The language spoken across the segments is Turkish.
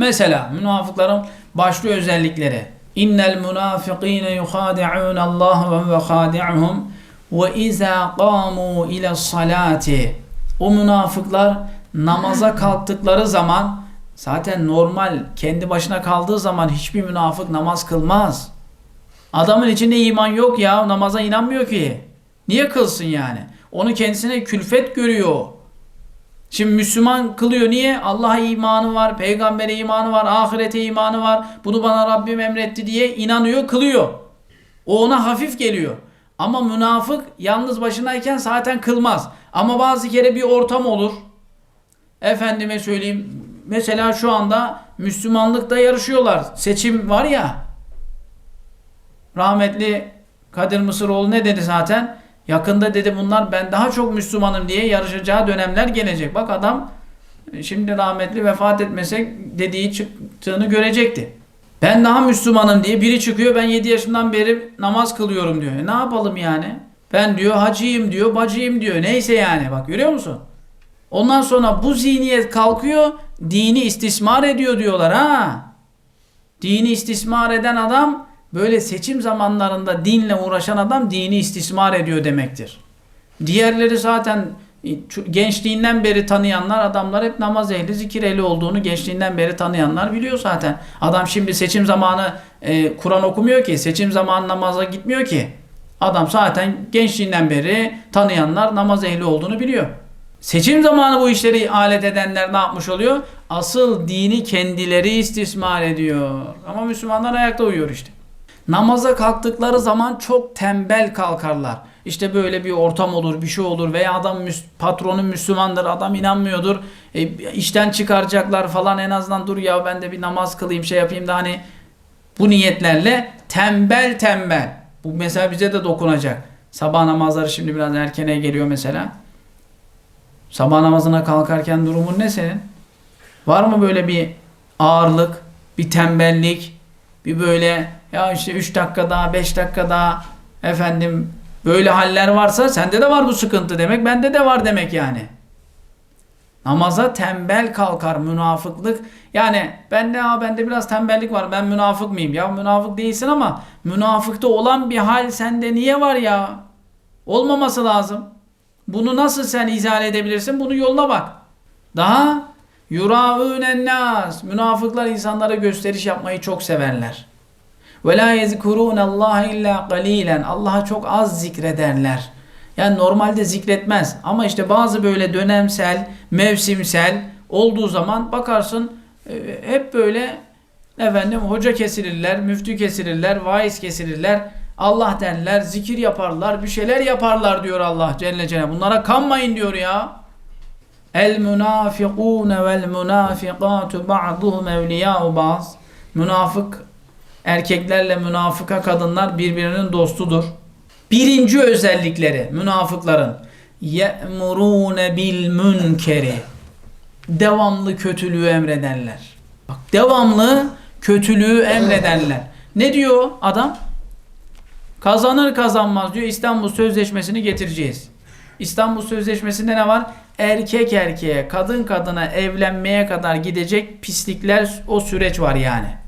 Mesela münafıkların başlı özellikleri. İnnel münafikine yuhadi'un Allah ve ve khadi'uhum ve izâ qâmû ile salati. O münafıklar namaza kalktıkları zaman zaten normal kendi başına kaldığı zaman hiçbir münafık namaz kılmaz. Adamın içinde iman yok ya namaza inanmıyor ki. Niye kılsın yani? Onu kendisine külfet görüyor. Şimdi Müslüman kılıyor. Niye? Allah'a imanı var, peygambere imanı var, ahirete imanı var. Bunu bana Rabbim emretti diye inanıyor, kılıyor. O ona hafif geliyor. Ama münafık yalnız başınayken zaten kılmaz. Ama bazı kere bir ortam olur. Efendime söyleyeyim. Mesela şu anda Müslümanlıkta yarışıyorlar. Seçim var ya. Rahmetli Kadir Mısıroğlu ne dedi zaten? Yakında dedi bunlar ben daha çok Müslümanım diye yarışacağı dönemler gelecek. Bak adam şimdi rahmetli vefat etmesek dediği çıktığını görecekti. Ben daha Müslümanım diye biri çıkıyor ben 7 yaşından beri namaz kılıyorum diyor. E ne yapalım yani? Ben diyor hacıyım diyor, bacıyım diyor. Neyse yani bak görüyor musun? Ondan sonra bu zihniyet kalkıyor, dini istismar ediyor diyorlar ha. Dini istismar eden adam böyle seçim zamanlarında dinle uğraşan adam dini istismar ediyor demektir. Diğerleri zaten gençliğinden beri tanıyanlar adamlar hep namaz ehli, zikir ehli olduğunu gençliğinden beri tanıyanlar biliyor zaten. Adam şimdi seçim zamanı e, Kur'an okumuyor ki, seçim zamanı namaza gitmiyor ki. Adam zaten gençliğinden beri tanıyanlar namaz ehli olduğunu biliyor. Seçim zamanı bu işleri alet edenler ne yapmış oluyor? Asıl dini kendileri istismar ediyor. Ama Müslümanlar ayakta uyuyor işte. Namaza kalktıkları zaman çok tembel kalkarlar. İşte böyle bir ortam olur, bir şey olur veya adam patronu Müslümandır, adam inanmıyordur. E, işten çıkaracaklar falan en azından dur ya ben de bir namaz kılayım şey yapayım da hani bu niyetlerle tembel tembel. Bu mesela bize de dokunacak. Sabah namazları şimdi biraz erkene geliyor mesela. Sabah namazına kalkarken durumun ne senin? Var mı böyle bir ağırlık, bir tembellik, bir böyle ya işte 3 dakika daha, 5 dakika daha efendim böyle haller varsa sende de var bu sıkıntı demek, bende de var demek yani. Namaza tembel kalkar münafıklık. Yani bende ha bende biraz tembellik var. Ben münafık mıyım? Ya münafık değilsin ama münafıkta olan bir hal sende niye var ya? Olmaması lazım. Bunu nasıl sen izah edebilirsin? Bunu yoluna bak. Daha yuravûnen nas. Münafıklar insanlara gösteriş yapmayı çok severler. Ve la yezkurun Allah illa qalilen. Allah'a çok az zikrederler. Yani normalde zikretmez ama işte bazı böyle dönemsel, mevsimsel olduğu zaman bakarsın e, hep böyle efendim hoca kesilirler, müftü kesilirler, vaiz kesilirler. Allah derler, zikir yaparlar, bir şeyler yaparlar diyor Allah Celle Celaluhu. Bunlara kanmayın diyor ya. El münafikune vel münafikatu ba'duhum evliya'u baz. Münafık erkeklerle münafıka kadınlar birbirinin dostudur. Birinci özellikleri münafıkların ye'murune bil münkeri. Devamlı kötülüğü emrederler. Bak devamlı kötülüğü emrederler. Ne diyor adam? Kazanır kazanmaz diyor İstanbul Sözleşmesi'ni getireceğiz. İstanbul Sözleşmesi'nde ne var? Erkek erkeğe, kadın kadına evlenmeye kadar gidecek pislikler o süreç var yani.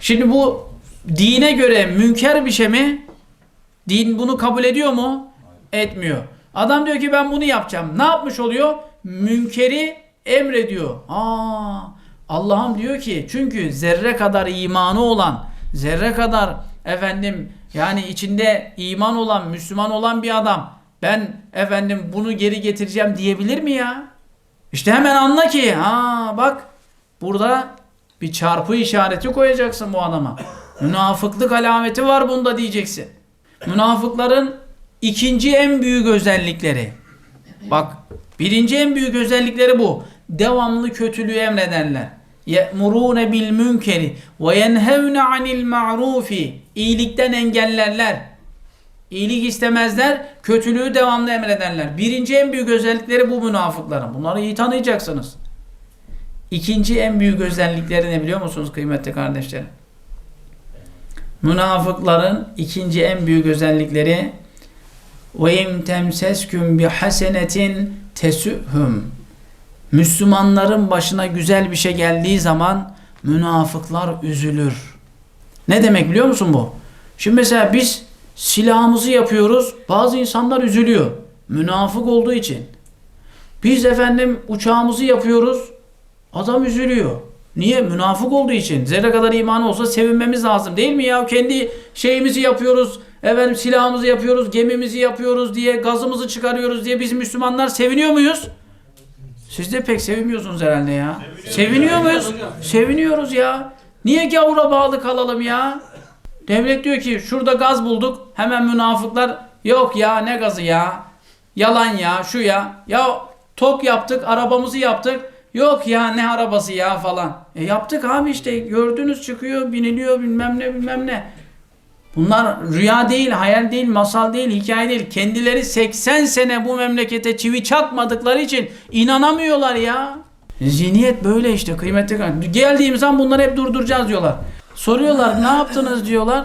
Şimdi bu dine göre münker bir şey mi? Din bunu kabul ediyor mu? Etmiyor. Adam diyor ki ben bunu yapacağım. Ne yapmış oluyor? Münkeri emrediyor. Aa, Allah'ım diyor ki çünkü zerre kadar imanı olan, zerre kadar efendim yani içinde iman olan, Müslüman olan bir adam ben efendim bunu geri getireceğim diyebilir mi ya? İşte hemen anla ki ha bak burada bir çarpı işareti koyacaksın bu adama. Münafıklık alameti var bunda diyeceksin. Münafıkların ikinci en büyük özellikleri. Bak birinci en büyük özellikleri bu. Devamlı kötülüğü emrederler. Ye'murune bil münkeri ve yenhevne anil ma'rufi. İyilikten engellerler. İyilik istemezler, kötülüğü devamlı emrederler. Birinci en büyük özellikleri bu münafıkların. Bunları iyi tanıyacaksınız. İkinci en büyük özellikleri ne biliyor musunuz kıymetli kardeşlerim? Münafıkların ikinci en büyük özellikleri ve im temsesküm bi hasenetin tesühüm Müslümanların başına güzel bir şey geldiği zaman münafıklar üzülür. Ne demek biliyor musun bu? Şimdi mesela biz silahımızı yapıyoruz. Bazı insanlar üzülüyor. Münafık olduğu için. Biz efendim uçağımızı yapıyoruz. Adam üzülüyor. Niye? Münafık olduğu için. Zerre kadar imanı olsa sevinmemiz lazım değil mi ya? Kendi şeyimizi yapıyoruz. Efendim silahımızı yapıyoruz, gemimizi yapıyoruz diye, gazımızı çıkarıyoruz diye biz Müslümanlar seviniyor muyuz? Siz de pek sevinmiyorsunuz herhalde ya. Seviniyor muyuz? Seviniyoruz ya. Niye gavura bağlı kalalım ya? Devlet diyor ki şurada gaz bulduk. Hemen münafıklar yok ya ne gazı ya. Yalan ya şu ya. Ya tok yaptık arabamızı yaptık. Yok ya ne arabası ya falan. E yaptık abi işte gördünüz çıkıyor biniliyor bilmem ne bilmem ne. Bunlar rüya değil, hayal değil, masal değil, hikaye değil. Kendileri 80 sene bu memlekete çivi çakmadıkları için inanamıyorlar ya. Zihniyet böyle işte kıymetli kardeşim. Geldiğimiz an bunları hep durduracağız diyorlar. Soruyorlar ne yaptınız diyorlar.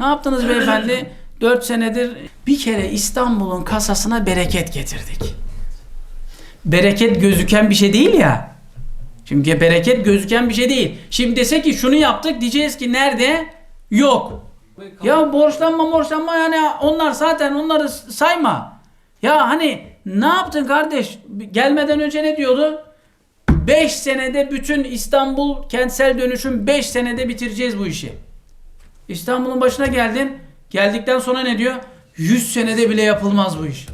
Ne yaptınız beyefendi? 4 senedir bir kere İstanbul'un kasasına bereket getirdik. Bereket gözüken bir şey değil ya. Şimdi bereket gözüken bir şey değil. Şimdi dese ki şunu yaptık diyeceğiz ki nerede? Yok. Ya borçlanma borçlanma yani onlar zaten onları sayma. Ya hani ne yaptın kardeş? Gelmeden önce ne diyordu? 5 senede bütün İstanbul kentsel dönüşüm 5 senede bitireceğiz bu işi. İstanbul'un başına geldin. Geldikten sonra ne diyor? 100 senede bile yapılmaz bu iş.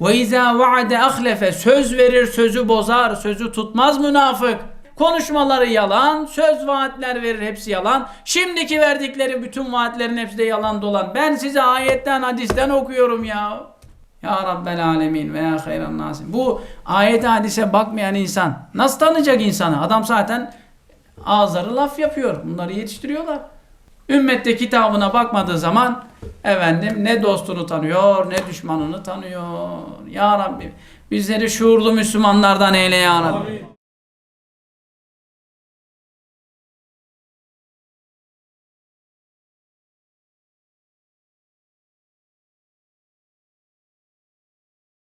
Ve izâ vaade ahlefe söz verir sözü bozar sözü tutmaz münafık. Konuşmaları yalan, söz vaatler verir hepsi yalan. Şimdiki verdikleri bütün vaatlerin hepsi de yalan dolan. Ben size ayetten hadisten okuyorum ya. Ya Rabbel Alemin ve ya hayran nasim. Bu ayet hadise bakmayan insan nasıl tanıyacak insanı? Adam zaten ağızları laf yapıyor. Bunları yetiştiriyorlar. Ümmette kitabına bakmadığı zaman efendim ne dostunu tanıyor ne düşmanını tanıyor. Ya Rabbi bizleri şuurlu Müslümanlardan eyle ya Rabbi.